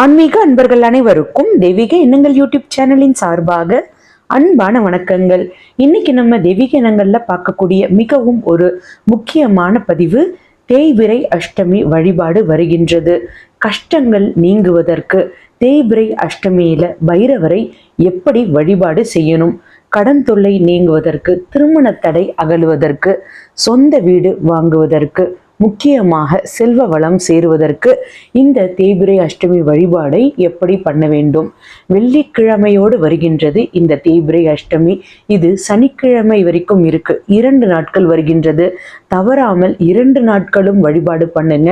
ஆன்மீக அன்பர்கள் அனைவருக்கும் தெய்வீக எண்ணங்கள் யூடியூப் சேனலின் சார்பாக அன்பான வணக்கங்கள். இன்னைக்கு நம்ம தெய்வீக எண்ணங்கள்ல பார்க்கக்கூடிய மிகவும் ஒரு முக்கியமான பதிவு தேய்விரை அஷ்டமி வழிபாடு வருகின்றது. கஷ்டங்கள் நீங்குவதற்கு தேய்விரை அஷ்டமியில பைரவரை எப்படி வழிபாடு செய்யணும்? கடன் தொல்லை நீங்குவதற்கு திருமண தடை அகலுவதற்கு சொந்த வீடு வாங்குவதற்கு முக்கியமாக செல்வ வளம் சேருவதற்கு இந்த தேய்பிரை அஷ்டமி வழிபாடை எப்படி பண்ண வேண்டும்? வெள்ளிக்கிழமையோடு வருகின்றது இந்த தேய்பிரை அஷ்டமி. இது சனிக்கிழமை வரைக்கும் இருக்கு. இரண்டு நாட்கள் வருகின்றது. தவறாமல் இரண்டு நாட்களும் வழிபாடு பண்ணுங்க.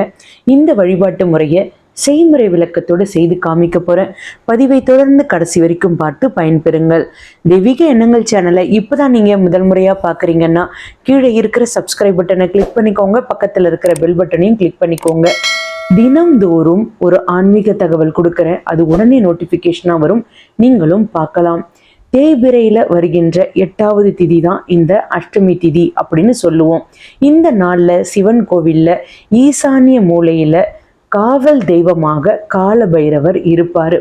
இந்த வழிபாட்டு முறையை செய்முறை விளக்கத்தோடு செய்து காமிக்க போகிறேன் பதிவை தொடர்ந்து கடைசி வரைக்கும் பார்த்து பயன்பெறுங்கள். தெய்வீக எண்ணங்கள் சேனலை இப்போ தான் நீங்கள் முதல் முறையாக பார்க்குறீங்கன்னா கீழே இருக்கிற சப்ஸ்கிரைப் பட்டனை கிளிக் பண்ணிக்கோங்க. பக்கத்தில் இருக்கிற பெல் பட்டனையும் கிளிக் பண்ணிக்கோங்க. தினம்தோறும் ஒரு ஆன்மீக தகவல் கொடுக்குறேன். அது உடனே நோட்டிஃபிகேஷனாக வரும். நீங்களும் பார்க்கலாம். தேய்பிரையில வருகின்ற எட்டாவது திதி தான் இந்த அஷ்டமி திதி அப்படின்னு சொல்லுவோம். இந்த நாளில் சிவன் கோவிலில் ஈசானிய மூலையில் காவல் தெய்வமாக கால பைரவர் இருப்பார்.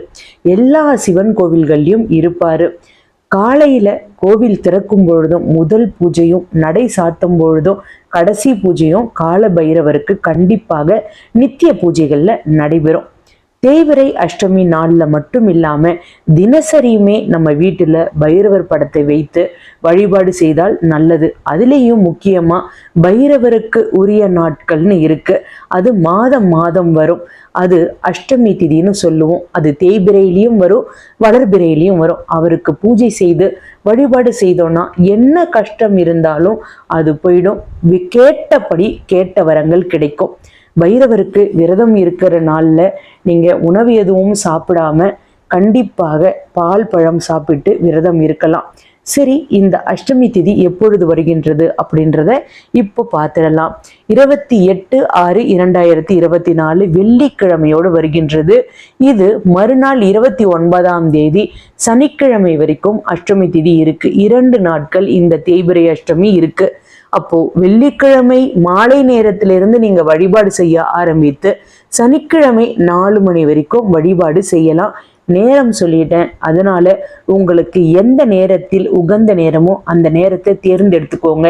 எல்லா சிவன் கோவில்கள்லையும் இருப்பார். காலையில் கோவில் திறக்கும் பொழுதும் முதல் பூஜையும் நடை சாத்தும் பொழுதும் கடைசி பூஜையும் கால பைரவருக்கு கண்டிப்பாக நித்திய பூஜைகளில் நடைபெறும். தேய்பிறை அஷ்டமி நாளில் மட்டும் இல்லாமல் தினசரியுமே நம்ம வீட்டில் பைரவர் படத்தை வைத்து வழிபாடு செய்தால் நல்லது. அதுலேயும் முக்கியமாக பைரவருக்கு உரிய நாட்கள்னு இருக்கு. அது மாதம் மாதம் வரும். அது அஷ்டமி திதின்னு சொல்லுவோம். அது தேய்பிரையிலையும் வரும் வளர்பிரையிலையும் வரும். அவருக்கு பூஜை செய்து வழிபாடு செய்தோம்னா என்ன கஷ்டம் இருந்தாலும் அது போயிடும். கேட்டபடி கேட்ட வரங்கள் கிடைக்கும். பைரவருக்கு விரதம் இருக்கிற நாளில் நீங்கள் உணவு எதுவும் சாப்பிடாம கண்டிப்பாக பால் பழம் சாப்பிட்டு விரதம் இருக்கலாம். சரி இந்த அஷ்டமி திதி எப்பொழுது வருகின்றது அப்படின்றத இப்போ பார்த்துடலாம். இருபத்தி எட்டு ஆறு இரண்டாயிரத்தி இருபத்தி நாலு வெள்ளிக்கிழமையோடு வருகின்றது. இது மறுநாள் இருபத்தி ஒன்பதாம் தேதி சனிக்கிழமை வரைக்கும் அஷ்டமி திதி இருக்கு. இரண்டு நாட்கள் இந்த தேய்பிரை அஷ்டமி இருக்கு. அப்போ வெள்ளிக்கிழமை மாலை நேரத்திலிருந்து நீங்க வழிபாடு செய்ய ஆரம்பித்து சனிக்கிழமை நாலு மணி வரைக்கும் வழிபாடு செய்யலாம். நேரம் சொல்லிட்டேன். அதனால உங்களுக்கு எந்த நேரத்தில் உகந்த நேரமோ அந்த நேரத்தை தேர்ந்தெடுத்துக்கோங்க.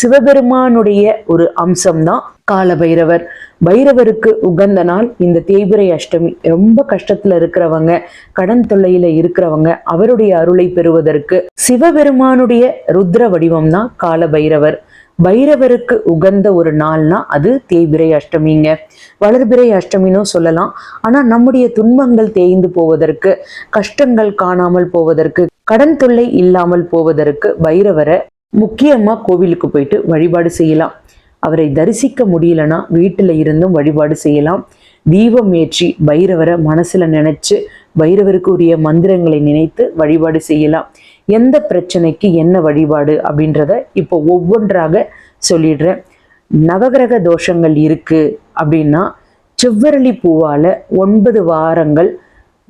சிவபெருமானுடைய ஒரு அம்சம்தான் கால பைரவர் பைரவருக்கு உகந்த நாள் இந்த தேய்பிரை அஷ்டமி. ரொம்ப கஷ்டத்துல இருக்கிறவங்க கடன் தொல்லையில இருக்கிறவங்க அவருடைய அருளை பெறுவதற்கு சிவபெருமானுடைய ருத்ர வடிவம் தான் கால பைரவர் பைரவருக்கு உகந்த ஒரு நாள்னா அது தேய்பிரை அஷ்டமிங்க. வளர்பிறை அஷ்டமினும் சொல்லலாம். ஆனா நம்முடைய துன்பங்கள் தேய்ந்து போவதற்கு கஷ்டங்கள் காணாமல் போவதற்கு கடன் தொல்லை இல்லாமல் போவதற்கு பைரவரை முக்கியமா கோவிலுக்கு போயிட்டு வழிபாடு செய்யலாம். அவரை தரிசிக்க முடியலன்னா வீட்டில் இருந்தும் வழிபாடு செய்யலாம். தீபம் ஏற்றி பைரவரை மனசுல நினைச்சு பைரவருக்கு உரிய மந்திரங்களை நினைத்து வழிபாடு செய்யலாம். எந்த பிரச்சனைக்கு என்ன வழிபாடு அப்படின்றத இப்போ ஒவ்வொன்றாக சொல்லிடுறேன். நவகிரக தோஷங்கள் இருக்கு அப்படின்னா செவ்வரளி பூவால ஒன்பது வாரங்கள்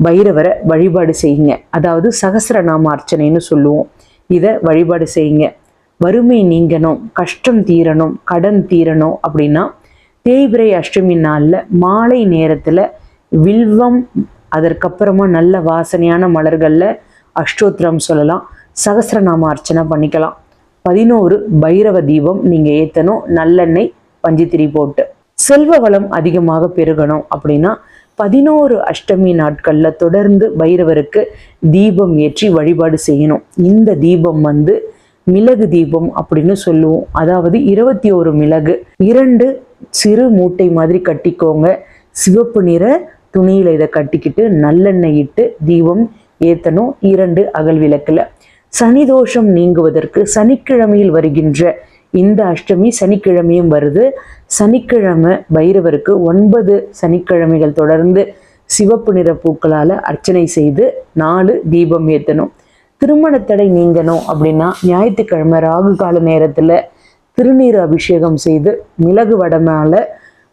பைரவரை வழிபாடு செய்யுங்க. அதாவது சகசிரநாம அர்ச்சனைன்னு சொல்லுவோம். இதை வழிபாடு செய்யுங்க. வறுமை நீங்கணும் கஷ்டம் தீரணும் கடன் தீரணும் அப்படின்னா தேய்பிரை அஷ்டமி நாளில் மாலை நேரத்தில் வில்வம் அதற்கப்புறமா நல்ல வாசனையான மலர்களில் அஷ்டோத்திரம் சொல்லலாம். சகசிரநாம அர்ச்சனை பண்ணிக்கலாம். பதினோரு பைரவ தீபம் நீங்கள் ஏற்றணும் நல்லெண்ணெய் பஞ்சித்திரி போட்டு. செல்வ வளம் அதிகமாக பெருகணும் அப்படின்னா பதினோரு அஷ்டமி நாட்களில் தொடர்ந்து பைரவருக்கு தீபம் ஏற்றி வழிபாடு செய்யணும். இந்த தீபம் வந்து மிளகு தீபம் அப்படின்னு சொல்லுவோம். அதாவது இருபத்தி ஒரு மிளகு. இரண்டு சிறு மூட்டை மாதிரி கட்டிக்கோங்க. சிவப்பு நிற துணியில் இதை கட்டிக்கிட்டு நல்லெண்ணெய் இட்டு தீபம் ஏத்தணும். இரண்டு அகல் விளக்கில் சனி தோஷம் நீங்குவதற்கு சனிக்கிழமையில் வருகின்ற இந்த அஷ்டமி சனிக்கிழமையும் வருது. சனிக்கிழமை பைரவருக்கு ஒன்பது சனிக்கிழமைகள் தொடர்ந்து சிவப்பு நிற பூக்களால் அர்ச்சனை செய்து நாலு தீபம் ஏற்றணும் திருமண தடை நீங்கணும் அப்படின்னா ஞாயிற்றுக்கிழமை ராகு கால நேரத்தில் திருநீர் அபிஷேகம் செய்து மிளகு வடமால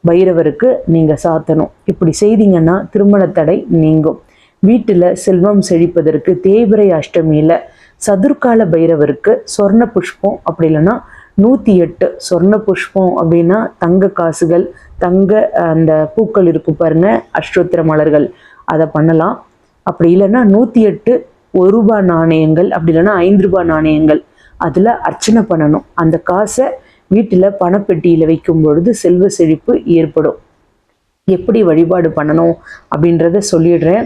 பைரவருக்கு நீங்கள் சாத்தணும். இப்படி செய்தீங்கன்னா திருமண தடை நீங்கும். வீட்டில் செல்வம் செழிப்பதற்கு தேய்பிரை அஷ்டமியில் சதுர்கால பைரவருக்கு சொர்ண புஷ்பம் அப்படி இல்லைன்னா நூற்றி எட்டு சொர்ண புஷ்பம் அப்படின்னா தங்க காசுகள் தங்க அந்த பூக்கள் இருக்கும் பாருங்க அஷ்டோத்திர மலர்கள். அதை பண்ணலாம். அப்படி இல்லைன்னா நூற்றி எட்டு ஒரு ரூபாய் நாணயங்கள் அப்படி இல்லைன்னா ஐந்து ரூபாய் நாணயங்கள். அதில் அர்ச்சனை பண்ணணும். அந்த காசை வீட்டில் பணப்பெட்டியில் வைக்கும் பொழுது செல்வ செழிப்பு ஏற்படும். எப்படி வழிபாடு பண்ணணும் அப்படின்றத சொல்லிடுறேன்.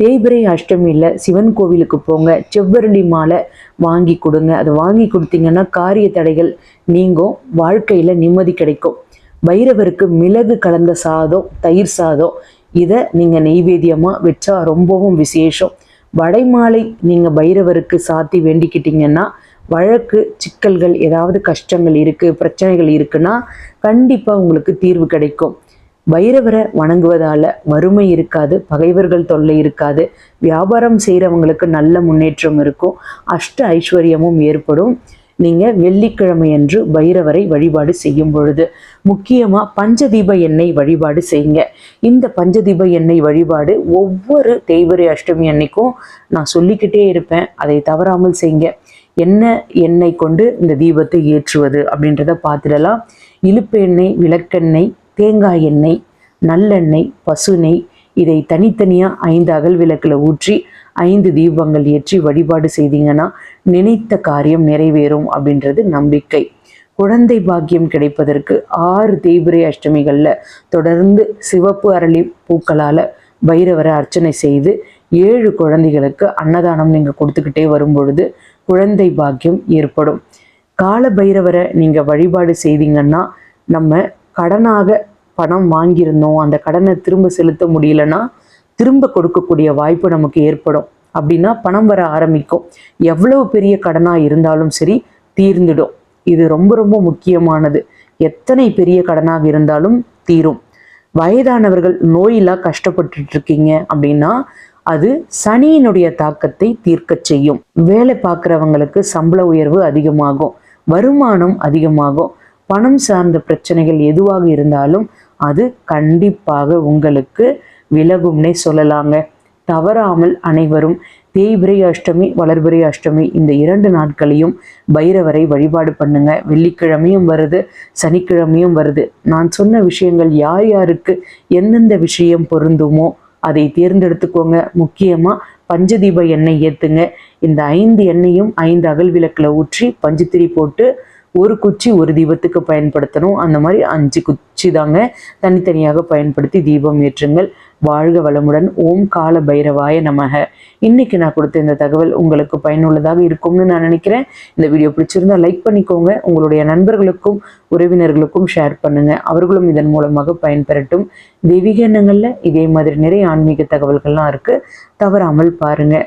தேய்பிரை அஷ்டமியில் சிவன் கோவிலுக்கு போங்க. செவ்வரளி மாலை வாங்கி கொடுங்க. அதை வாங்கி கொடுத்தீங்கன்னா காரிய தடைகள் நீங்கும். வாழ்க்கையில் நிம்மதி கிடைக்கும். பைரவருக்கு மிளகு கலந்த சாதம் தயிர் சாதம் இதை நீங்கள் நெய்வேத்தியமாக வச்சா ரொம்பவும் விசேஷம். வடைமாலை நீங்கள் பைரவருக்கு சாத்தி வேண்டிக்கிட்டீங்கன்னா வழக்கு சிக்கல்கள் ஏதாவது கஷ்டங்கள் இருக்குது பிரச்சனைகள் இருக்குன்னா கண்டிப்பாக உங்களுக்கு தீர்வு கிடைக்கும். வைரவரை வணங்குவதால் வறுமை இருக்காது பகைவர்கள் தொல்லை இருக்காது. வியாபாரம் செய்கிறவங்களுக்கு நல்ல முன்னேற்றம் இருக்கும். அஷ்ட ஐஸ்வர்யமும் ஏற்படும். நீங்கள் வெள்ளிக்கிழமை அன்று பைரவரை வழிபாடு செய்யும் பொழுது முக்கியமாக பஞ்சதீப எண்ணெய் வழிபாடு செய்யுங்க. இந்த பஞ்சதீப எண்ணெய் வழிபாடு ஒவ்வொரு தேய்வரை அஷ்டமி அன்னைக்கும் நான் சொல்லிக்கிட்டே இருப்பேன். அதை தவறாமல் செய்யுங்க. என்ன எண்ணெய் கொண்டு இந்த தீபத்தை ஏற்றுவது அப்படின்றத பார்த்துடலாம். இழுப்பு எண்ணெய் விளக்கெண்ணெய் தேங்காய் எண்ணெய் நல்லெண்ணெய் பசுநெய் இதை தனித்தனியாக ஐந்து அகல் விளக்கில் ஊற்றி ஐந்து தீபங்கள் ஏற்றி வழிபாடு செய்தீங்கன்னா நினைத்த காரியம் நிறைவேறும் அப்படின்றது நம்பிக்கை. குழந்தை பாக்கியம் கிடைப்பதற்கு ஆறு தேய்பிரை அஷ்டமிகளில் தொடர்ந்து சிவப்பு அரளி பூக்களால் பைரவரை அர்ச்சனை செய்து ஏழு குழந்தைகளுக்கு அன்னதானம் நீங்கள் கொடுத்துக்கிட்டே வரும் பொழுது குழந்தை பாக்கியம் ஏற்படும். கால பைரவரை நீங்கள் வழிபாடு செய்தீங்கன்னா நம்ம கடனாக பணம் வாங்கியிருந்தோம் அந்த கடனை திரும்ப செலுத்த முடியலன்னா திரும்ப கொடுக்கக்கூடிய வாய்ப்பு நமக்கு ஏற்படும். அப்படின்னா பணம் வர ஆரம்பிக்கும். எவ்வளவு பெரிய கடனாக இருந்தாலும் சரி தீர்ந்துடும். இது ரொம்ப ரொம்ப முக்கியமானது. எத்தனை பெரிய கடனாக இருந்தாலும் தீரும். வயதானவர்கள் நோயிலா கஷ்டப்பட்டுட்டு இருக்கீங்க அப்படின்னா அது சனியினுடைய தாக்கத்தை தீர்க்கச் செய்யும். வேலை பார்க்குறவங்களுக்கு சம்பள உயர்வு அதிகமாகும் வருமானம் அதிகமாகும் பணம் சார்ந்த பிரச்சனைகள் எதுவாக இருந்தாலும் அது கண்டிப்பாக உங்களுக்கு விலகும்னே சொல்லலாங்க. தவறாமல் அனைவரும் தேய்பிரை அஷ்டமி வளர்பிரை அஷ்டமி இந்த இரண்டு நாட்களையும் பைரவரை வழிபாடு பண்ணுங்க. வெள்ளிக்கிழமையும் வருது சனிக்கிழமையும் வருது. நான் சொன்ன விஷயங்கள் யார் யாருக்கு எந்தெந்த விஷயம் பொருந்துமோ அதை தேர்ந்தெடுத்துக்கோங்க. முக்கியமாக பஞ்சதீப எண்ணெய் ஏற்றுங்க இந்த ஐந்து எண்ணெயும் ஐந்து அகல் விளக்கில் ஊற்றி பஞ்சுத்திரி போட்டு ஒரு குச்சி ஒரு தீபத்துக்கு பயன்படுத்தணும். அந்த மாதிரி அஞ்சு குச்சி தாங்க தனித்தனியாக பயன்படுத்தி தீபம் ஏற்றுங்கள். வாழ்க வளமுடன். ஓம் கால பைரவாய நமக. இன்னைக்கு நான் கொடுத்த இந்த தகவல் உங்களுக்கு பயனுள்ளதாக இருக்கும்னு நான் நினைக்கிறேன். இந்த வீடியோ பிடிச்சிருந்தா லைக் பண்ணிக்கோங்க. உங்களுடைய நண்பர்களுக்கும் உறவினர்களுக்கும் ஷேர் பண்ணுங்க. அவர்களும் இதன் மூலமாக பயன்பெறட்டும். தெய்வீக எண்ணங்கள்ல இதே மாதிரி நிறைய ஆன்மீக தகவல்கள்லாம் இருக்கு. தவறாமல் பாருங்கள்